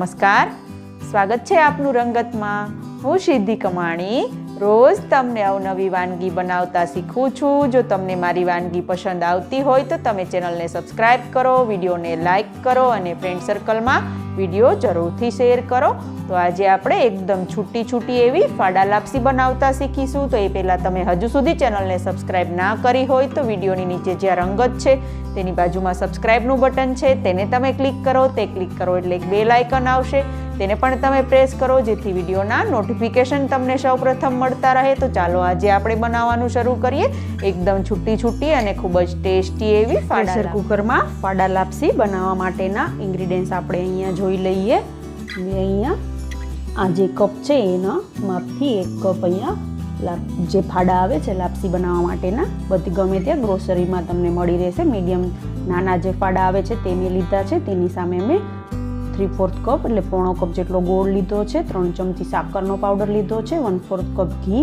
નમસ્કાર. સ્વાગત છે આપનું રંગતમાં. હું સિદ્ધિ કમાણી. રોજ તમને અવનવી વાનગી બનાવતા શીખું છું. જો તમને મારી વાનગી પસંદ આવતી હોય તો તમે ચેનલને સબસ્ક્રાઈબ કરો, વિડીયોને લાઈક કરો અને ફ્રેન્ડ સર્કલમાં વીડિયો જરૂરથી શેર કરો. તો આજે આપણે એકદમ છૂટી છૂટી એવી ફાડા લાપસી બનાવતા શીખીશું. તો એ પહેલાં તમે હજુ સુધી ચેનલને સબસ્ક્રાઈબ ના કરી હોય તો વિડીયોની નીચે જ્યાં રંગત છે, તેની બાજુમાં સબસ્ક્રાઈબનું બટન છે, તેને તમે ક્લિક કરો. તે ક્લિક કરો એટલે એક બેલ આઇકન આવશે. તેને પણ તમે પ્રેસ કરો જેથી વિડીયોના નોટિફિકેશન તમને સૌપ્રથમ મળતા રહે. તો ચાલો આજે આપણે બનાવવાનું શરૂ કરીએ. એકદમ છૂટી છૂટી અને ખૂબ જ ટેસ્ટી એવી પ્રેશર કુકરમાં ફાડા લાપસી બનાવવા માટેના ઇન્ગ્રીડિયન્ટ્સ આપણે અહીંયા જોઈ લઈએ. મેં અહીંયા આ જે કપ છે એના માપથી એક કપ અહીંયા લાપ જે ફાડા આવે છે લાપસી બનાવવા માટેના બધી ગમે ત્યાં ગ્રોસરીમાં તમને મળી રહેશે. મીડિયમ નાના જે ફાડા આવે છે તે મેં લીધા છે. તેની સામે મેં થ્રી ફોર્થ કપ એટલે પોણો કપ જેટલો ગોળ લીધો છે, ત્રણ ચમચી સાકરનો પાવડર લીધો છે વન ફોર્થ કપ ઘી,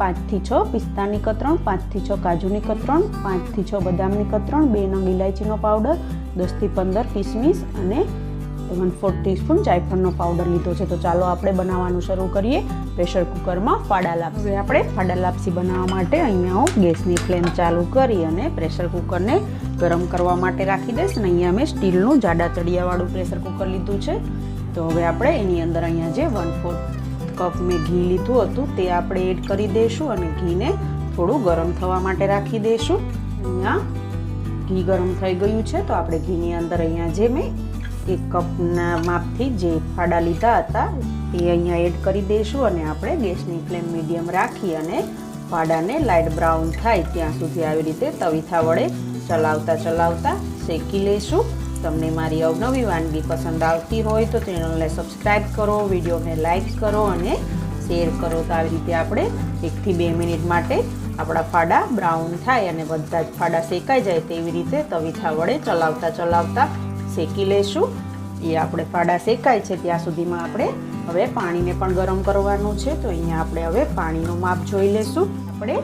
પાંચથી છ પિસ્તાની કતરણ, પાંચથી છ કાજુની કતરણ, પાંચથી છ બદામની કતરણ, બે નંગ ઇલાયચીનો પાવડર દસથી પંદર કિસમિસ અને વન ફોર્થ ટીસ્પૂન જાયફળનો પાવડર લીધો છે. તો ચાલો આપણે બનાવવાનું શરૂ કરીએ. પ્રેશર કુકરમાં ફાડા લાપસી. આપણે ફાડા લાપસી બનાવવા માટે અહીંયા હું ગેસની ફ્લેમ ચાલુ કરી અને પ્રેશર કુકરને ગરમ કરવા માટે રાખી દઈશ અને અહીંયા મેં સ્ટીલનું જાડા તળિયાવાળું પ્રેશર કુકર લીધું છે. તો હવે આપણે એની અંદર અહીંયા જે વન ફોર્થ કપ મેં ઘી લીધું હતું તે આપણે એડ કરી દઈશું અને ઘીને થોડું ગરમ થવા માટે રાખી દઈશું. અહીંયા ઘી ગરમ થઈ ગયું છે તો આપણે ઘીની અંદર અહીંયા જે મેં એક કપના માપથી જે ફાડા લીધા હતા તે અહીંયા એડ કરી દઈશું અને આપણે ગેસની ફ્લેમ મીડિયમ રાખી અને ફાડાને લાઇટ બ્રાઉન થાય ત્યાં સુધી આવી રીતે તવીથા વડે ચલાવતા ચલાવતા શેકી લઈશું તમને મારી અવનવી વાનગી પસંદ આવતી હોય તો ચેનલને સબસ્ક્રાઈબ કરો, વિડીયોને લાઈક કરો અને શેર કરો. તો આવી રીતે આપણે એકથી બે મિનિટ માટે આપણા ફાડા બ્રાઉન થાય અને બધા જ ફાડા શેકાઈ જાય તેવી રીતે તવીથા વડે ચલાવતા ચલાવતા શેકી લઈશું એ આપણે ફાડા શેકાય છે ત્યાં સુધીમાં આપણે હવે પાણીને પણ ગરમ કરવાનું છે. તો અહીંયા આપણે હવે પાણીનું માપ જોઈ લઈશું આપણે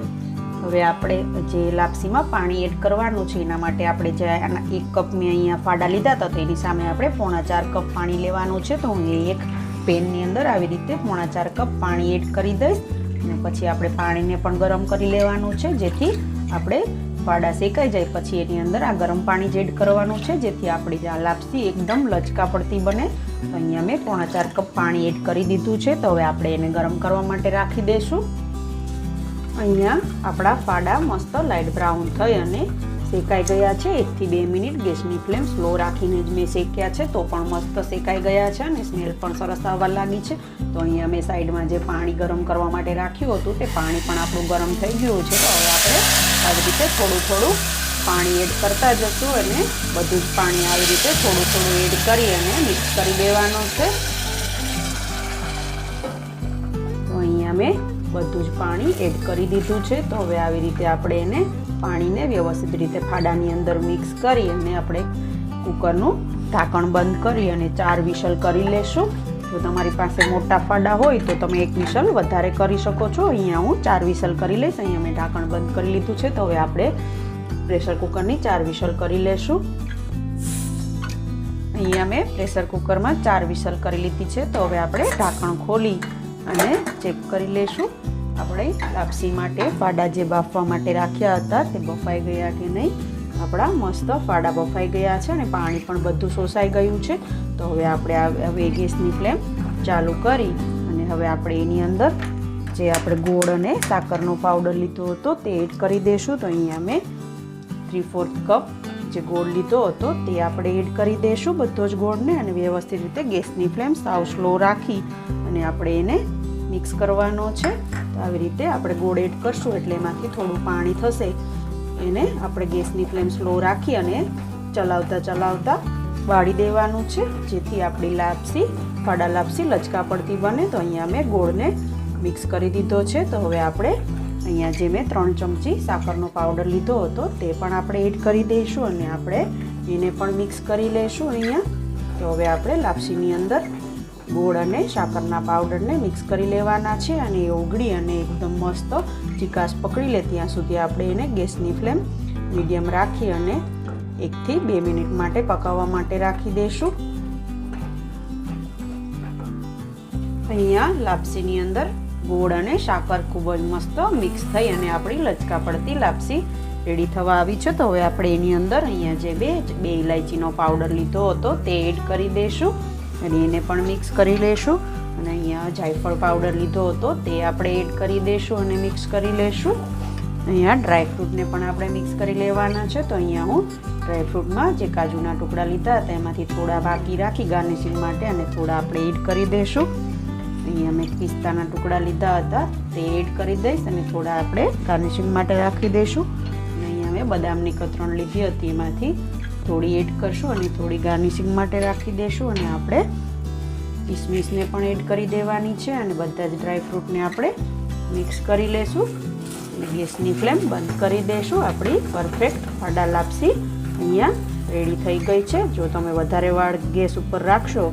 હવે આપણે જે લાપસીમાં પાણી એડ કરવાનું છે, એના માટે આપણે જે આના એક કપ મેં અહીંયા ફાડા લીધા હતા, તો એની સામે આપણે પોણા ચાર કપ પાણી લેવાનું છે. તો હું એ એક પેનની અંદર આવી રીતે પોણા ચાર કપ પાણી એડ કરી દઈશ અને પછી આપણે પાણીને પણ ગરમ કરી લેવાનું છે, જેથી આપણે ફાડા શેકાઈ જાય. પછી એની અંદર આ ગરમ પાણી જ એડ કરવાનું છે, જેથી આપણી આ લાપસી એકદમ લચકા પડતી બને. અહીંયા મેં પોણા ચાર કપ પાણી એડ કરી દીધું છે, તો હવે આપણે એને ગરમ કરવા માટે રાખી દઈશું. અહીંયા આપણા ફાડા મસ્ત લાઇટ બ્રાઉન થઈ અને શેકાઈ ગયા છે. એકથી બે મિનિટ ગેસની ફ્લેમ સ્લો રાખીને જ મેં શેક્યા છે. તો પણ મસ્ત શેકાઈ ગયા છે અને સ્મેલ પણ સરસ આવવા લાગી છે. તો અહીંયા મેં સાઈડમાં જે પાણી ગરમ કરવા માટે રાખ્યું હતું તે પાણી પણ આપણું ગરમ થઈ ગયું છે. તો હવે આપણે આવી રીતે થોડું થોડું પાણી એડ કરતા જશું અને બધું જ પાણી આવી રીતે થોડું થોડું એડ કરી અને મિક્સ કરી દેવાનું છે. તો અહીંયા મેં બધું જ પાણી એડ કરી દીધું છે. તો હવે આવી રીતે આપણે એને પાણીને વ્યવસ્થિત રીતે ફાડાની અંદર મિક્સ કરી અને આપણે કુકરનું ઢાંકણ બંધ કરી અને ચાર વિશલ કરી લેશું. જો તમારી પાસે મોટા ફાડા હોય તો તમે એક વિશલ વધારે કરી શકો છો. અહીંયા હું ચાર વિશલ કરી લઈશ. અહીંયા મેં ઢાંકણ બંધ કરી લીધું છે. તો હવે આપણે પ્રેશર કુકરની ચાર વિશલ કરી લેશું. અહીંયા મેં પ્રેશર કુકરમાં ચાર વિશલ કરી લીધી છે. તો હવે આપણે ઢાંકણ ખોલી અને ચેક કરી લેશું આપણે લાપસી માટે ફાડા જે બાફવા માટે રાખ્યા હતા તે બફાઈ ગયા કે નહીં? આપણા મસ્ત ફાડા બફાઈ ગયા છે અને પાણી પણ બધું શોષાઈ ગયું છે. તો હવે આપણે હવે ગેસની ફ્લેમ ચાલુ કરી અને હવે આપણે એની અંદર જે આપણે ગોળ અને સાકરનો પાવડર લીધો હતો તે એડ કરી દઈશું. તો અહીંયા મેં થ્રી ફોર્થ કપ જે ગોળ લીધો હતો તે આપણે એડ કરી દઈશું બધો જ ગોળને અને વ્યવસ્થિત રીતે ગેસની ફ્લેમ સાવ સ્લો રાખી અને આપણે એને મિક્સ કરવાનો છે. તો આવી રીતે આપણે ગોળ એડ કરશું એટલે એમાંથી થોડું પાણી થશે. એને આપણે ગેસની ફ્લેમ સ્લો રાખી અને ચલાવતા ચલાવતા વાળી દેવાનું છે. જેથી આપણી લાપસી, ફાડા લાપસી લચકા પડતી બને તો અહીંયા મેં ગોળને મિક્સ કરી દીધો છે. તો હવે આપણે અહીંયા જે મેં ત્રણ ચમચી સાકરનો પાવડર લીધો હતો તે પણ આપણે એડ કરી દઈશું અને આપણે એને પણ મિક્સ કરી લઈશું અહીંયા. તો હવે આપણે લાપસીની અંદર ગોળ અને સાકરના પાવડરને મિક્સ કરી લેવાના છે અને એ ઓગળી અને એકદમ મસ્ત ચિકાસ પકડી લે ત્યાં સુધી આપણે એને ગેસની ફ્લેમ મીડિયમ રાખી અને એકથી બે મિનિટ માટે પકાવવા માટે રાખી દઈશું અહીંયા લાપસીની અંદર ગોળ અને સાકર ખૂબ જ મસ્ત મિક્સ થઈ અને આપણી લચકા પડતી લાપસી રેડી થવા આવી છે. તો હવે આપણે એની અંદર અહીંયા જે બે બે ઇલાયચીનો પાવડર લીધો હતો તે એડ કરી દઈશું અને એને પણ મિક્સ કરી લઈશું અને અહીંયા જાયફળ પાવડર લીધો હતો, તે આપણે એડ કરી દઈશું અને મિક્સ કરી લઈશું અહીંયા ડ્રાયફ્રૂટને પણ આપણે મિક્સ કરી લેવાના છે. તો અહીંયા હું ડ્રાયફ્રૂટમાં જે કાજુના ટુકડા લીધા હતા, એમાંથી થોડા બાકી રાખી ગાર્નિશિંગ માટે અને થોડા આપણે એડ કરી દઈશું અહીંયા મેં પિસ્તાના ટુકડા લીધા હતા, તે એડ કરી દઈશ અને થોડા આપણે ગાર્નિશિંગ માટે રાખી દઈશું અને અહીંયા મેં બદામની કતરણ લીધી હતી, એમાંથી થોડી એડ કરશું અને થોડી ગાર્નિશિંગ માટે રાખી દઈશું અને આપણે કિસમિસને પણ એડ કરી દેવાની છે અને બધા જ ડ્રાયફ્રૂટને આપણે મિક્સ કરી લેશું. અને ગેસની ફ્લેમ બંધ કરી દઈશું આપણી પરફેક્ટ ફાડા લાપસી અહીંયા રેડી થઈ ગઈ છે. જો તમે વધારે વાળ ગેસ ઉપર રાખશો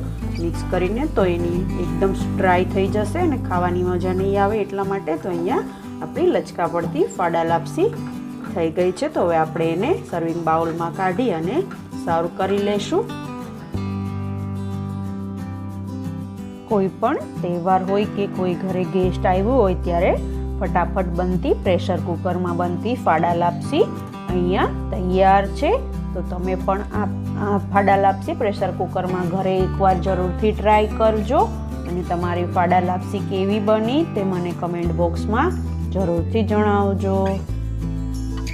મિક્સ કરીને, તો એની એકદમ ડ્રાય થઈ જશે અને ખાવાની મજા નહીં આવે એટલા માટે તો અહીંયા આપણી લચકા પડતી ફાડા લાપસી થઈ ગઈ છે, તો હવે આપણે એને સર્વિંગ બાઉલમાં કાઢી અને સર્વ કરી લઈશું કોઈ પણ તહેવાર હોય કે કોઈ ઘરે ગેસ્ટ આવ્યું હોય, ત્યારે ફટાફટ બનતી પ્રેશર કુકરમાં બનતી ફાડા લાપસી અહીંયા તૈયાર છે. તો તમે પણ આ ફાડા લાપસી પ્રેશર કુકરમાં ઘરે એકવાર જરૂરથી ટ્રાય કરજો અને તમારી ફાડા લાપસી કેવી બની તે મને કમેન્ટ બોક્સમાં જરૂરથી જણાવજો.